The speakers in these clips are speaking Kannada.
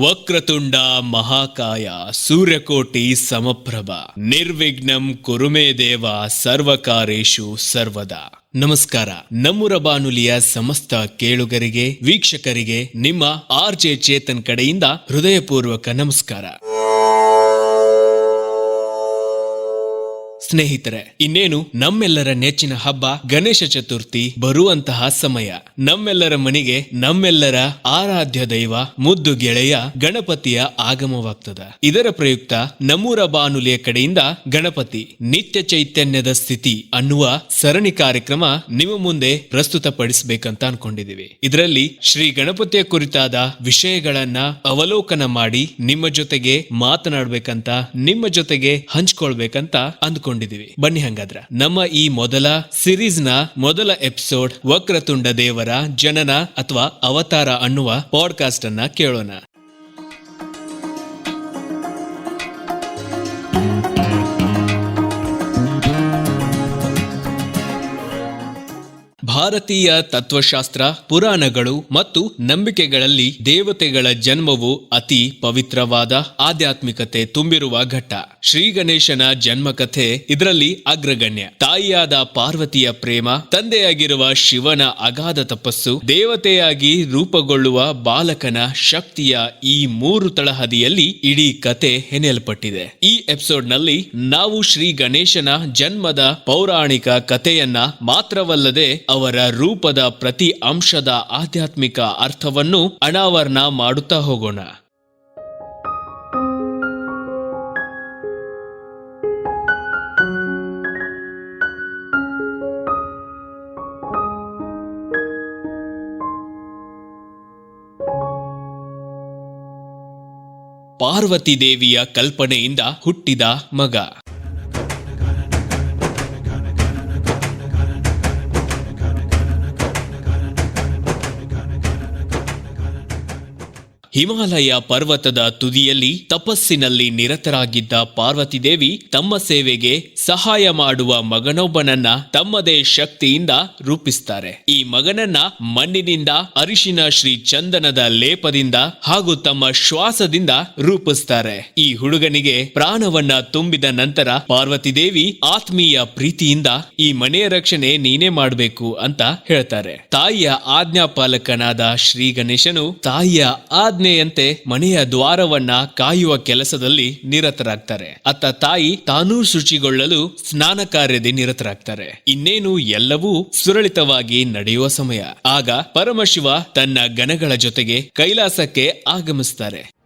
ವಕ್ರತುಂಡ ಮಹಾಕಾಯ ಸೂರ್ಯಕೋಟಿ ಸಮಪ್ರಭ. ನಿರ್ವಿಘ್ನಂ ಕುರುಮೇ ದೇವ ಸರ್ವಕಾರೇಶು ಸರ್ವದಾ. ನಮಸ್ಕಾರ. ನಮ್ಮೂರ ಬಾನುಲಿಯ ಸಮಸ್ತ ಕೇಳುಗರಿಗೆ, ವೀಕ್ಷಕರಿಗೆ, ನಿಮ್ಮ ಆರ್ ಜೆ ಚೇತನ್ ಕಡೆಯಿಂದ ಹೃದಯಪೂರ್ವಕ ನಮಸ್ಕಾರ. ಸ್ನೇಹಿತರೆ, ಇನ್ನೇನು, ನಮ್ಮೆಲ್ಲರ ನೆಚ್ಚಿನ ಹಬ್ಬ ಗಣೇಶ ಚತುರ್ಥಿ ಬರುವಂತಹ ಸಮಯ. ನಮ್ಮೆಲ್ಲರ ಮನೆಗೆ ನಮ್ಮೆಲ್ಲರ ಆರಾಧ್ಯ ದೈವ, ಮುದ್ದು ಗೆಳೆಯ, ಗಣಪತಿಯ ಆಗಮವಾಗ್ತದ. ಇದರ ಪ್ರಯುಕ್ತ ನಮ್ಮೂರ ಬಾನುಲಿಯ ಕಡೆಯಿಂದ ಗಣಪತಿ ನಿತ್ಯ ಚೈತನ್ಯದ ಸ್ಥಿತಿ ಅನ್ನುವ ಸರಣಿ ಕಾರ್ಯಕ್ರಮ ನಿಮ್ಮ ಮುಂದೆ ಪ್ರಸ್ತುತಪಡಿಸಬೇಕಂತ ಅನ್ಕೊಂಡಿದೀವಿ ಇದರಲ್ಲಿ ಶ್ರೀ ಗಣಪತಿಯ ಕುರಿತಾದ ವಿಷಯಗಳನ್ನ ಅವಲೋಕನ ಮಾಡಿ ನಿಮ್ಮ ಜೊತೆಗೆ ಮಾತನಾಡ್ಬೇಕಂತ, ನಿಮ್ಮ ಜೊತೆಗೆ ಹಂಚ್ಕೊಳ್ಬೇಕಂತ ಅಂದ್ಕೊಂಡಿದೀವಿ ಬನ್ನಿ ಹಂಗಾದ್ರ. ನಮ್ಮ ಈ ಮೊದಲ ಸಿರೀಸ್ನ ಮೊದಲ ಎಪಿಸೋಡ್ ವಕ್ರತುಂಡ ದೇವರ ಜನನ ಅಥವಾ ಅವತಾರ ಅನ್ನುವ ಪಾಡ್ಕಾಸ್ಟ್ ಅನ್ನ ಕೇಳೋಣ. ಭಾರತೀಯ ತತ್ವಶಾಸ್ತ್ರ, ಪುರಾಣಗಳು ಮತ್ತು ನಂಬಿಕೆಗಳಲ್ಲಿ ದೇವತೆಗಳ ಜನ್ಮವು ಅತಿ ಪವಿತ್ರವಾದ ಆಧ್ಯಾತ್ಮಿಕತೆ ತುಂಬಿರುವ ಘಟ್ಟ. ಶ್ರೀ ಗಣೇಶನ ಜನ್ಮ ಕಥೆ ಇದರಲ್ಲಿ ಅಗ್ರಗಣ್ಯ. ತಾಯಿಯಾದ ಪಾರ್ವತಿಯ ಪ್ರೇಮ, ತಂದೆಯಾಗಿರುವ ಶಿವನ ಅಗಾಧ ತಪಸ್ಸು, ದೇವತೆಯಾಗಿ ರೂಪುಗೊಳ್ಳುವ ಬಾಲಕನ ಶಕ್ತಿಯ ಈ ಮೂರು ತಳಹದಿಯಲ್ಲಿ ಇಡೀ ಕತೆ ಹೆಣೆಯಲ್ಪಟ್ಟಿದೆ. ಈ ಎಪಿಸೋಡ್ನಲ್ಲಿ ನಾವು ಶ್ರೀ ಗಣೇಶನ ಜನ್ಮದ ಪೌರಾಣಿಕ ಕಥೆಯನ್ನ ಮಾತ್ರವಲ್ಲದೆ ರೂಪದ ಪ್ರತಿ ಅಂಶದ ಆಧ್ಯಾತ್ಮಿಕ ಅರ್ಥವನ್ನು ಅನಾವರಣ ಮಾಡುತ್ತಾ ಹೋಗೋಣ. ಪಾರ್ವತಿ ದೇವಿಯ ಕಲ್ಪನೆಯಿಂದ ಹುಟ್ಟಿದ ಮಗ. ಹಿಮಾಲಯ ಪರ್ವತದ ತುದಿಯಲ್ಲಿ ತಪಸ್ಸಿನಲ್ಲಿ ನಿರತರಾಗಿದ್ದ ಪಾರ್ವತಿ ದೇವಿ ತಮ್ಮ ಸೇವೆಗೆ ಸಹಾಯ ಮಾಡುವ ಮಗನೊಬ್ಬನನ್ನ ತಮ್ಮದೇ ಶಕ್ತಿಯಿಂದ ರೂಪಿಸ್ತಾರೆ. ಈ ಮಗನನ್ನ ಮಣ್ಣಿನಿಂದ, ಅರಿಶಿನ ಶ್ರೀ ಚಂದನದ ಲೇಪದಿಂದ ಹಾಗೂ ತಮ್ಮ ಶ್ವಾಸದಿಂದ ರೂಪಿಸ್ತಾರೆ. ಈ ಹುಡುಗನಿಗೆ ಪ್ರಾಣವನ್ನ ತುಂಬಿದ ನಂತರ ಪಾರ್ವತಿ ದೇವಿ ಆತ್ಮೀಯ ಪ್ರೀತಿಯಿಂದ, ಈ ಮನೆಯ ರಕ್ಷಣೆ ನೀನೇ ಮಾಡಬೇಕು ಅಂತ ಹೇಳ್ತಾರೆ. ತಾಯಿಯ ಆಜ್ಞಾಪಾಲಕನಾದ ಶ್ರೀ ಗಣೇಶನು ತಾಯಿಯ ಆಜ್ಞೆಯಂತೆ ಮನೆಯ ದ್ವಾರವನ್ನ ಕಾಯುವ ಕೆಲಸದಲ್ಲಿ ನಿರತರಾಗ್ತಾರೆ. ಅತ್ತ ತಾಯಿ ತಾನೂ ಶುಚಿಗೊಳ್ಳಲು ಸ್ನಾನ ಕಾರ್ಯದಲ್ಲಿ ನಿರತರಾಗ್ತಾರೆ. ಇನ್ನೇನು ಎಲ್ಲವೂ ಸುರಳಿತವಾಗಿ ನಡೆಯುವ ಸಮಯ. ಆಗ ಪರಮಶಿವ ತನ್ನ ಗಣಗಳ ಜೊತೆಗೆ ಕೈಲಾಸಕ್ಕೆ ಆಗಮಿಸ್ತಾರೆ.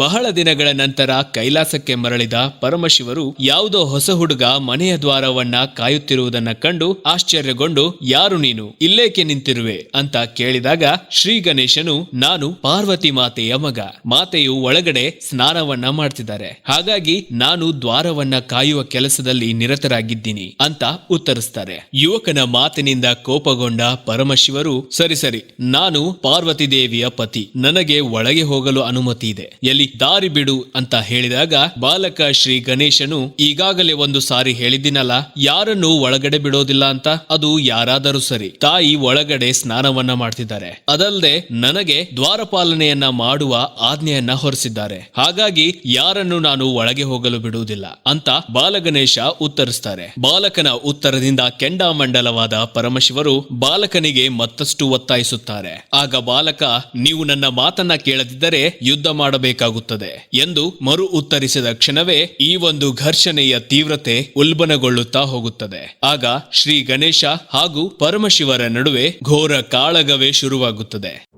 ಬಹಳ ದಿನಗಳ ನಂತರ ಕೈಲಾಸಕ್ಕೆ ಮರಳಿದ ಪರಮಶಿವರು ಯಾವುದೋ ಹೊಸ ಹುಡುಗ ಮನೆಯ ದ್ವಾರವನ್ನ ಕಾಯುತ್ತಿರುವುದನ್ನ ಕಂಡು ಆಶ್ಚರ್ಯಗೊಂಡು, ಯಾರು ನೀನು? ಇಲ್ಲೇಕೆ ನಿಂತಿರುವೆ? ಅಂತ ಕೇಳಿದಾಗ, ಶ್ರೀ ಗಣೇಶನು, ನಾನು ಪಾರ್ವತಿ ಮಾತೆಯ ಮಗ. ಮಾತೆಯು ಒಳಗಡೆ ಸ್ನಾನವನ್ನ ಮಾಡ್ತಿದ್ದಾರೆ. ಹಾಗಾಗಿ ನಾನು ದ್ವಾರವನ್ನ ಕಾಯುವ ಕೆಲಸದಲ್ಲಿ ನಿರತರಾಗಿದ್ದೀನಿ ಅಂತ ಉತ್ತರಿಸ್ತಾರೆ. ಯುವಕನ ಮಾತಿನಿಂದ ಕೋಪಗೊಂಡ ಪರಮಶಿವರು, ಸರಿ ಸರಿ, ನಾನು ಪಾರ್ವತಿ ದೇವಿಯ ಪತಿ. ನನಗೆ ಒಳಗೆ ಹೋಗಲು ಅನುಮತಿ ಇದೆ. ಎಲ್ಲಿ ದಾರಿ ಬಿಡು ಅಂತ ಹೇಳಿದಾಗ ಬಾಲಕ ಶ್ರೀ ಗಣೇಶನು, ಈಗಾಗಲೇ ಒಂದು ಸಾರಿ ಹೇಳಿದ್ದೀನಲ್ಲ, ಯಾರನ್ನು ಒಳಗಡೆ ಬಿಡೋದಿಲ್ಲ ಅಂತ? ಅದು ಯಾರಾದರೂ ಸರಿ. ತಾಯಿ ಒಳಗಡೆ ಸ್ನಾನವನ್ನ ಮಾಡ್ತಿದ್ದಾರೆ. ಅದಲ್ಲದೆ ನನಗೆ ದ್ವಾರಪಾಲನೆಯನ್ನ ಮಾಡುವ ಆಜ್ಞೆಯನ್ನ ಹೊರಿಸಿದ್ದಾರೆ. ಹಾಗಾಗಿ ಯಾರನ್ನು ನಾನು ಒಳಗೆ ಹೋಗಲು ಬಿಡುವುದಿಲ್ಲ ಅಂತ ಬಾಲಗಣೇಶ ಉತ್ತರಿಸ್ತಾರೆ. ಬಾಲಕನ ಉತ್ತರದಿಂದ ಕೆಂಡಾಮಂಡಲವಾದ ಪರಮಶಿವರು ಬಾಲಕನಿಗೆ ಮತ್ತಷ್ಟು ಒತ್ತಾಯಿಸುತ್ತಾರೆ. ಆಗ ಬಾಲಕ, ನೀವು ನನ್ನ ಮಾತನ್ನ ಕೇಳದಿದ್ದರೆ ಯುದ್ಧ ಮಾಡಬೇಕಾಗುತ್ತದೆ. ಎಂದು ಮರು ಉತ್ತರಿಸಿದ ಕ್ಷಣವೇ ಈ ಒಂದು ಘರ್ಷಣೆಯ ತೀವ್ರತೆ ಉಲ್ಬಣಗೊಳ್ಳುತ್ತಾ ಹೋಗುತ್ತದೆ. ಆಗ ಶ್ರೀ ಗಣೇಶ ಹಾಗೂ ಪರಮಶಿವರ ನಡುವೆ ಘೋರ ಕಾಳಗವೇ ಶುರುವಾಗುತ್ತದೆ.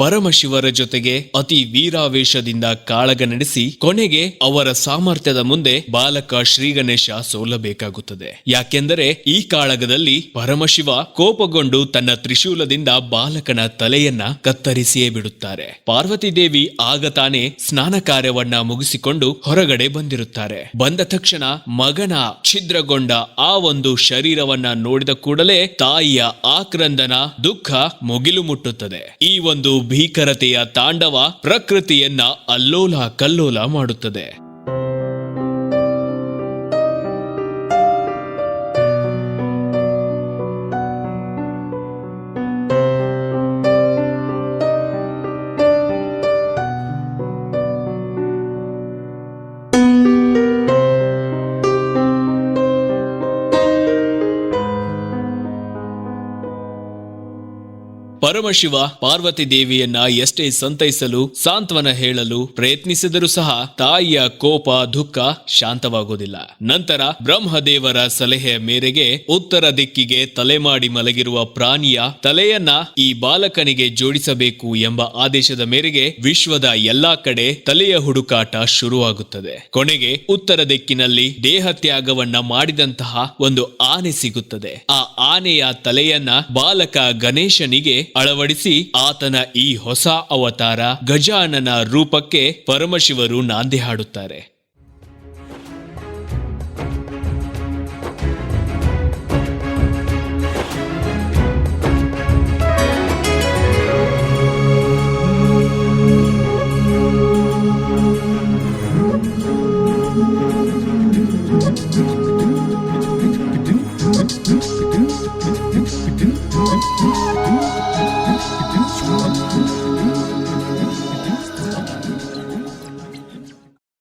ಪರಮಶಿವರ ಜೊತೆಗೆ ಅತಿ ವೀರಾವೇಶದಿಂದ ಕಾಳಗ ನಡೆಸಿ ಕೊನೆಗೆ ಅವರ ಸಾಮರ್ಥ್ಯದ ಮುಂದೆ ಬಾಲಕ ಶ್ರೀಗಣೇಶ ಸೋಲಬೇಕಾಗುತ್ತದೆ. ಯಾಕೆಂದರೆ ಈ ಕಾಳಗದಲ್ಲಿ ಪರಮಶಿವ ಕೋಪಗೊಂಡು ತನ್ನ ತ್ರಿಶೂಲದಿಂದ ಬಾಲಕನ ತಲೆಯನ್ನ ಕತ್ತರಿಸಿಯೇ ಬಿಡುತ್ತಾರೆ. ಪಾರ್ವತಿ ದೇವಿ ಆಗ ತಾನೇ ಸ್ನಾನ ಕಾರ್ಯವನ್ನ ಮುಗಿಸಿಕೊಂಡು ಹೊರಗಡೆ ಬಂದಿರುತ್ತಾರೆ. ಬಂದ ತಕ್ಷಣ ಮಗನ ಛಿದ್ರಗೊಂಡ ಆ ಒಂದು ಶರೀರವನ್ನ ನೋಡಿದ ಕೂಡಲೇ ತಾಯಿಯ ಆಕ್ರಂದನ, ದುಃಖ ಮುಗಿಲು ಮುಟ್ಟುತ್ತದೆ. ಈ ಒಂದು ಭೀಕರತೆಯ ತಾಂಡವ ಪ್ರಕೃತಿಯನ್ನ ಅಲ್ಲೋಲ ಕಲ್ಲೋಲ ಮಾಡುತ್ತದೆ. ಪರಮಶಿವ ಪಾರ್ವತಿ ದೇವಿಯನ್ನ ಎಷ್ಟೇ ಸಂತೈಸಲು, ಸಾಂತ್ವನ ಹೇಳಲು ಪ್ರಯತ್ನಿಸಿದರೂ ಸಹ ತಾಯಿಯ ಕೋಪ, ದುಃಖ ಶಾಂತವಾಗುವುದಿಲ್ಲ ನಂತರ ಬ್ರಹ್ಮದೇವರ ಸಲಹೆಯ ಮೇರೆಗೆ ಉತ್ತರ ದಿಕ್ಕಿಗೆ ತಲೆ ಮಾಡಿ ಮಲಗಿರುವ ಪ್ರಾಣಿಯ ತಲೆಯನ್ನ ಈ ಬಾಲಕನಿಗೆ ಜೋಡಿಸಬೇಕು ಎಂಬ ಆದೇಶದ ಮೇರೆಗೆ ವಿಶ್ವದ ಎಲ್ಲಾ ಕಡೆ ತಲೆಯ ಹುಡುಕಾಟ ಶುರುವಾಗುತ್ತದೆ. ಕೊನೆಗೆ ಉತ್ತರ ದಿಕ್ಕಿನಲ್ಲಿ ದೇಹ ತ್ಯಾಗವನ್ನ ಮಾಡಿದಂತಹ ಒಂದು ಆನೆ ಸಿಗುತ್ತದೆ. ಆ ಆನೆಯ ತಲೆಯನ್ನ ಬಾಲಕ ಗಣೇಶನಿಗೆ ಅಳವಡಿಸಿ ಆತನ ಈ ಹೊಸ ಅವತಾರ ಗಜಾನನ ರೂಪಕ್ಕೆ ಪರಮಶಿವರು ನಾಂದಿ ಹಾಡುತ್ತಾರೆ.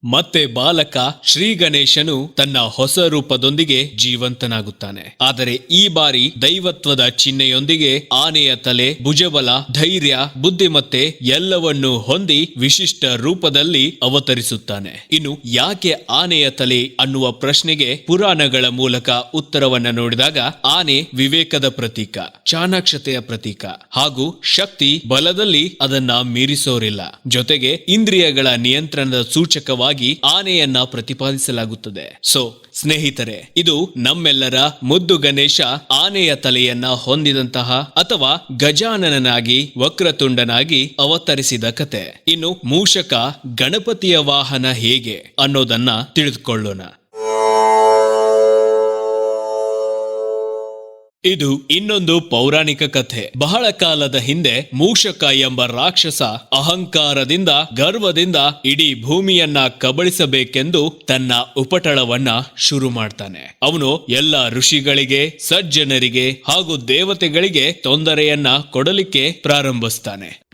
ಮತ್ತೆ ಬಾಲಕ ಶ್ರೀ ಗಣೇಶನು ತನ್ನ ಹೊಸ ರೂಪದೊಂದಿಗೆ ಜೀವಂತನಾಗುತ್ತಾನೆ. ಆದರೆ ಈ ಬಾರಿ ದೈವತ್ವದ ಚಿಹ್ನೆಯೊಂದಿಗೆ ಆನೆಯ ತಲೆ, ಭುಜಬಲ, ಧೈರ್ಯ, ಬುದ್ಧಿಮತ್ತೆ ಎಲ್ಲವನ್ನೂ ಹೊಂದಿ ವಿಶಿಷ್ಟ ರೂಪದಲ್ಲಿ ಅವತರಿಸುತ್ತಾನೆ. ಇನ್ನು ಯಾಕೆ ಆನೆಯ ತಲೆ ಅನ್ನುವ ಪ್ರಶ್ನೆಗೆ ಪುರಾಣಗಳ ಮೂಲಕ ಉತ್ತರವನ್ನ ನೋಡಿದಾಗ ಆನೆ ವಿವೇಕದ ಪ್ರತೀಕ, ಚಾಣಾಕ್ಷತೆಯ ಪ್ರತೀಕ ಹಾಗೂ ಶಕ್ತಿ ಬಲದಲ್ಲಿ ಅದನ್ನ ಮೀರಿಸೋರಿಲ್ಲ. ಜೊತೆಗೆ ಇಂದ್ರಿಯಗಳ ನಿಯಂತ್ರಣದ ಸೂಚಕವಾಗಿ ಆನೆಯನ್ನ ಪ್ರತಿಪಾದಿಸಲಾಗುತ್ತದೆ. ಸೊ ಸ್ನೇಹಿತರೆ, ಇದು ನಮ್ಮೆಲ್ಲರ ಮುದ್ದು ಗಣೇಶ ಆನೆಯ ತಲೆಯನ್ನ ಹೊಂದಿದಂತಹ ಅಥವಾ ಗಜಾನನನಾಗಿ, ವಕ್ರತುಂಡನಾಗಿ ಅವತರಿಸಿದ ಕತೆ. ಇನ್ನು ಮೂಷಕ ಗಣಪತಿಯ ವಾಹನ ಹೇಗೆ ಅನ್ನೋದನ್ನ ತಿಳಿದುಕೊಳ್ಳೋಣ. ಇದು ಇನ್ನೊಂದು ಪೌರಾಣಿಕ ಕಥೆ. ಬಹಳ ಕಾಲದ ಹಿಂದೆ ಮೂಷಕ ಎಂಬ ರಾಕ್ಷಸ ಅಹಂಕಾರದಿಂದ, ಗರ್ವದಿಂದ ಇಡೀ ಭೂಮಿಯನ್ನ ಕಬಳಿಸಬೇಕೆಂದು ತನ್ನ ಉಪಟಳವನ್ನ ಶುರು ಮಾಡ್ತಾನೆ. ಅವನು ಎಲ್ಲ ಋಷಿಗಳಿಗೆ, ಸಜ್ಜನರಿಗೆ ಹಾಗೂ ದೇವತೆಗಳಿಗೆ ತೊಂದರೆಯನ್ನ ಕೊಡಲಿಕ್ಕೆ ಪ್ರಾರಂಭಿಸ್ತಾನೆ.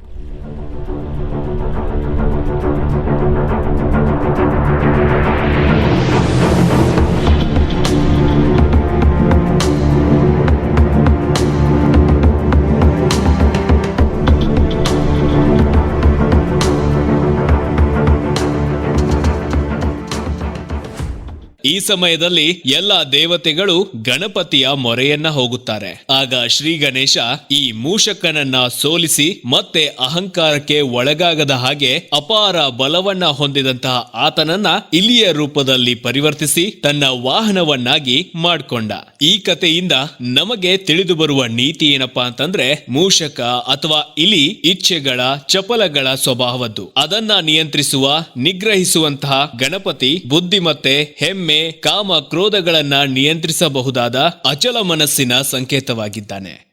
ಈ ಸಮಯದಲ್ಲಿ ಎಲ್ಲ ದೇವತೆಗಳು ಗಣಪತಿಯ ಮೊರೆಯನ್ನ ಹೋಗುತ್ತಾರೆ. ಆಗ ಶ್ರೀ ಗಣೇಶ ಈ ಮೂಷಕನನ್ನ ಸೋಲಿಸಿ ಮತ್ತೆ ಅಹಂಕಾರಕ್ಕೆ ಒಳಗಾಗದ ಹಾಗೆ ಅಪಾರ ಬಲವನ್ನ ಹೊಂದಿದಂತಹ ಆತನನ್ನ ಇಲಿಯ ರೂಪದಲ್ಲಿ ಪರಿವರ್ತಿಸಿ ತನ್ನ ವಾಹನವನ್ನಾಗಿ ಮಾಡ್ಕೊಂಡ. ಈ ಕಥೆಯಿಂದ ನಮಗೆ ತಿಳಿದು ಬರುವ ನೀತಿ ಏನಪ್ಪಾ ಅಂತಂದ್ರೆ ಮೂಷಕ ಅಥವಾ ಇಲಿ ಇಚ್ಛೆಗಳ ಚಪಲಗಳ ಸ್ವಭಾವದ್ದು. ಅದನ್ನ ನಿಯಂತ್ರಿಸುವ, ನಿಗ್ರಹಿಸುವಂತಹ ಗಣಪತಿ ಬುದ್ಧಿಮತ್ತೆ, ಹೆಮ್ಮೆ ಕಾಮ ಕ್ರೋಧಗಳನ್ನ ನಿಯಂತ್ರಿಸಬಹುದಾದ ಅಚಲ ಮನಸ್ಸಿನ ಸಂಕೇತವಾಗಿದ್ದಾನೆ.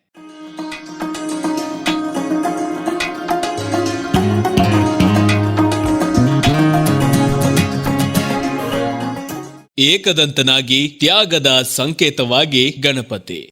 ಏಕದಂತನಾಗಿ ತ್ಯಾಗದ ಸಂಕೇತವಾಗಿ ಗಣಪತಿ.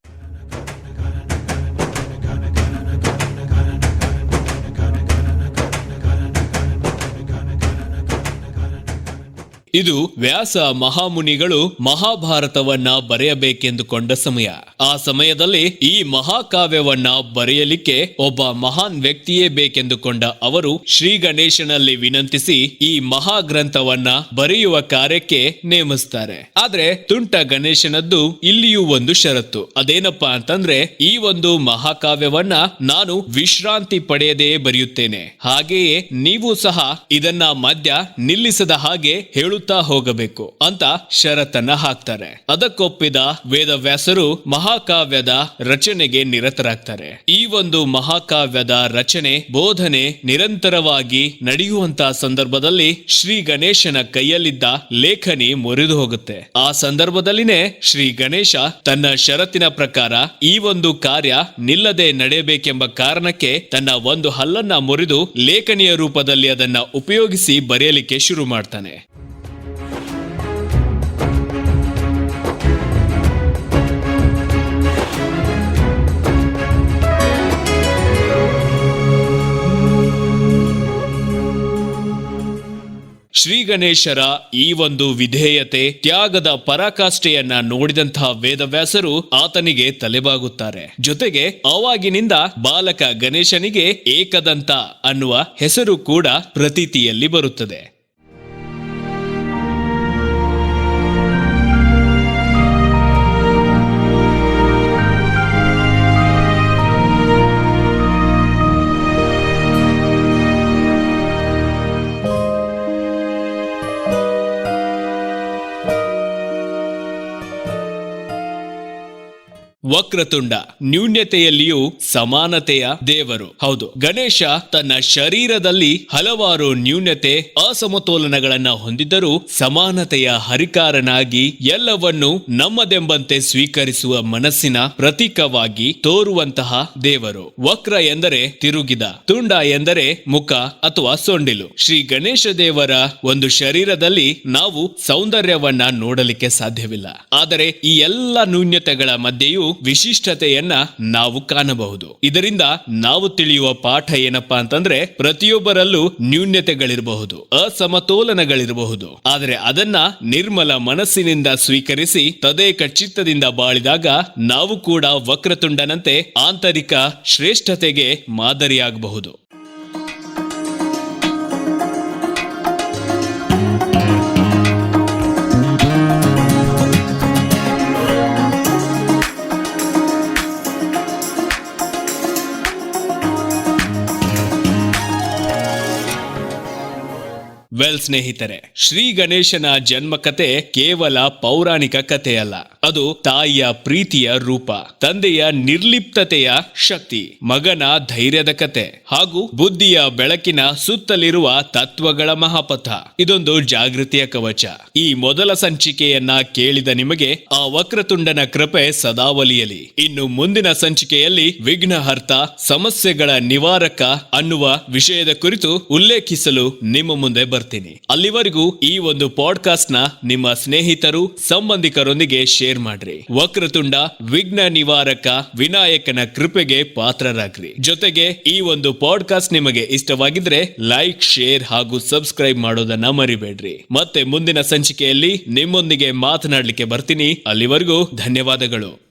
ಇದು ವ್ಯಾಸ ಮಹಾಮುನಿಗಳು ಮಹಾಭಾರತವನ್ನ ಬರೆಯಬೇಕೆಂದುಕೊಂಡ ಸಮಯ. ಆ ಸಮಯದಲ್ಲಿ ಈ ಮಹಾಕಾವ್ಯವನ್ನ ಬರೆಯಲಿಕ್ಕೆ ಒಬ್ಬ ಮಹಾನ್ ವ್ಯಕ್ತಿಯೇ ಬೇಕೆಂದುಕೊಂಡ ಅವರು ಶ್ರೀ ಗಣೇಶನಲ್ಲಿ ವಿನಂತಿಸಿ ಈ ಮಹಾಗ್ರಂಥವನ್ನ ಬರೆಯುವ ಕಾರ್ಯಕ್ಕೆ ನೇಮಿಸ್ತಾರೆ. ಆದ್ರೆ ತುಂಟ ಗಣೇಶನದ್ದು ಇಲ್ಲಿಯೂ ಒಂದು ಷರತ್ತು. ಅದೇನಪ್ಪ ಅಂತಂದ್ರೆ ಈ ಒಂದು ಮಹಾಕಾವ್ಯವನ್ನ ನಾನು ವಿಶ್ರಾಂತಿ ಪಡೆಯದೇ ಬರೆಯುತ್ತೇನೆ. ಹಾಗೆಯೇ ನೀವು ಸಹ ಇದನ್ನ ಮಧ್ಯ ನಿಲ್ಲಿಸದ ಹಾಗೆ ಹೇಳುತ್ತಾ ಹೋಗಬೇಕು ಅಂತ ಷರತ್ತನ್ನ ಹಾಕ್ತಾರೆ. ಅದಕ್ಕೊಪ್ಪಿದ ವೇದವ್ಯಾಸರು ಮಹಾಕಾವ್ಯದ ರಚನೆಗೆ ನಿರತರಾಗ್ತಾರೆ. ಈ ಒಂದು ಮಹಾಕಾವ್ಯದ ರಚನೆ ಬೋಧನೆ ನಿರಂತರವಾಗಿ ನಡೆಯುವಂತಹ ಸಂದರ್ಭದಲ್ಲಿ ಶ್ರೀ ಗಣೇಶನ ಕೈಯಲ್ಲಿದ್ದ ಲೇಖನಿ ಮುರಿದು ಹೋಗುತ್ತೆ. ಆ ಸಂದರ್ಭದಲ್ಲಿನೇ ಶ್ರೀ ಗಣೇಶ ತನ್ನ ಷರತ್ತಿನ ಪ್ರಕಾರ ಈ ಒಂದು ಕಾರ್ಯ ನಿಲ್ಲದೆ ನಡೆಯಬೇಕೆಂಬ ಕಾರಣಕ್ಕೆ ತನ್ನ ಒಂದು ಹಲ್ಲನ್ನ ಮುರಿದು ಲೇಖನಿಯ ರೂಪದಲ್ಲಿ ಅದನ್ನ ಉಪಯೋಗಿಸಿ ಬರೆಯಲಿಕ್ಕೆ ಶುರು ಮಾಡ್ತಾನೆ. ಶ್ರೀ ಗಣೇಶರ ಈ ಒಂದು ವಿಧೇಯತೆ ತ್ಯಾಗದ ಪರಾಕಾಷ್ಠೆಯನ್ನ ನೋಡಿದಂತಹ ವೇದವ್ಯಾಸರು ಆತನಿಗೆ ತಲೆಬಾಗುತ್ತಾರೆ. ಜೊತೆಗೆ ಅವಾಗಿನಿಂದ ಬಾಲಕ ಗಣೇಶನಿಗೆ ಏಕದಂತ ಅನ್ನುವ ಹೆಸರು ಕೂಡ ಪ್ರತೀತಿಯಲ್ಲಿ ಬರುತ್ತದೆ. ವಕ್ರತುಂಡ, ನ್ಯೂನ್ಯತೆಯಲ್ಲಿಯೂ ಸಮಾನತೆಯ ದೇವರು. ಹೌದು, ಗಣೇಶ ತನ್ನ ಶರೀರದಲ್ಲಿ ಹಲವಾರು ನ್ಯೂನ್ಯತೆ, ಅಸಮತೋಲನಗಳನ್ನ ಹೊಂದಿದ್ದರೂ ಸಮಾನತೆಯ ಹರಿಕಾರನಾಗಿ ಎಲ್ಲವನ್ನು ನಮ್ಮದೆಂಬಂತೆ ಸ್ವೀಕರಿಸುವ ಮನಸ್ಸಿನ ಪ್ರತೀಕವಾಗಿ ತೋರುವಂತಹ ದೇವರು. ವಕ್ರ ಎಂದರೆ ತಿರುಗಿದ, ತುಂಡ ಎಂದರೆ ಮುಖ ಅಥವಾ ಸೊಂಡಿಲು. ಶ್ರೀ ಗಣೇಶ ದೇವರ ಒಂದು ಶರೀರದಲ್ಲಿ ನಾವು ಸೌಂದರ್ಯವನ್ನ ನೋಡಲಿಕ್ಕೆ ಸಾಧ್ಯವಿಲ್ಲ. ಆದರೆ ಈ ಎಲ್ಲ ನ್ಯೂನ್ಯತೆಗಳ ಮಧ್ಯೆಯೂ ವಿಶಿಷ್ಟತೆಯನ್ನ ನಾವು ಕಾಣಬಹುದು. ಇದರಿಂದ ನಾವು ತಿಳಿಯುವ ಪಾಠ ಏನಪ್ಪಾ ಅಂತಂದ್ರೆ ಪ್ರತಿಯೊಬ್ಬರಲ್ಲೂ ನ್ಯೂನ್ಯತೆಗಳಿರಬಹುದು, ಅಸಮತೋಲನಗಳಿರಬಹುದು. ಆದರೆ ಅದನ್ನ ನಿರ್ಮಲ ಮನಸ್ಸಿನಿಂದ ಸ್ವೀಕರಿಸಿ ತದೇಕ ಚಿತ್ತದಿಂದ ಬಾಳಿದಾಗ ನಾವು ಕೂಡ ವಕ್ರತುಂಡನಂತೆ ಆಂತರಿಕ ಶ್ರೇಷ್ಠತೆಗೆ ಮಾದರಿಯಾಗಬಹುದು. ವೆಲ್ ಸ್ನೇಹಿತರೆ, ಶ್ರೀ ಗಣೇಶನ ಜನ್ಮ ಕತೆ ಕೇವಲ ಪೌರಾಣಿಕ ಕಥೆಯಲ್ಲ. ಅದು ತಾಯಿಯ ಪ್ರೀತಿಯ ರೂಪ, ತಂದೆಯ ನಿರ್ಲಿಪ್ತತೆಯ ಶಕ್ತಿ, ಮಗನ ಧೈರ್ಯದ ಕತೆ ಹಾಗೂ ಬುದ್ಧಿಯ ಬೆಳಕಿನ ಸುತ್ತಲಿರುವ ತತ್ವಗಳ ಮಹಾಪಥ. ಇದೊಂದು ಜಾಗೃತಿಯ ಕವಚ. ಈ ಮೊದಲ ಸಂಚಿಕೆಯನ್ನ ಕೇಳಿದ ನಿಮಗೆ ಆ ವಕ್ರತುಂಡನ ಕೃಪೆ ಸದಾ ಒಲಿಯಲಿ. ಇನ್ನು ಮುಂದಿನ ಸಂಚಿಕೆಯಲ್ಲಿ ವಿಘ್ನಹರ್ತ, ಸಮಸ್ಯೆಗಳ ನಿವಾರಕ ಅನ್ನುವ ವಿಷಯದ ಕುರಿತು ಉಲ್ಲೇಖಿಸಲು ನಿಮ್ಮ ಮುಂದೆ ಬರ್ತೀನಿ ಅಲ್ಲಿವರೆಗೂ ಈ ಒಂದು ಪಾಡ್ಕಾಸ್ಟ್ನ ನಿಮ್ಮ ಸ್ನೇಹಿತರು, ಸಂಬಂಧಿಕರೊಂದಿಗೆ ಶೇರ್ ಮಾಡ್ರಿ. ವಕ್ರತುಂಡ ವಿಘ್ನ ನಿವಾರಕ ವಿನಾಯಕನ ಕೃಪೆಗೆ ಪಾತ್ರರಾಗ್ರಿ. ಜೊತೆಗೆ ಈ ಒಂದು ಪಾಡ್ಕಾಸ್ಟ್ ನಿಮಗೆ ಇಷ್ಟವಾಗಿದ್ರೆ ಲೈಕ್ ಶೇರ್ ಹಾಗೂ ಸಬ್ಸ್ಕ್ರೈಬ್ ಮಾಡೋದನ್ನ ಮರಿಬೇಡ್ರಿ. ಮತ್ತೆ ಮುಂದಿನ ಸಂಚಿಕೆಯಲ್ಲಿ ನಿಮ್ಮೊಂದಿಗೆ ಮಾತನಾಡ್ಲಿಕ್ಕೆ ಬರ್ತೀನಿ. ಅಲ್ಲಿವರೆಗೂ ಧನ್ಯವಾದಗಳು.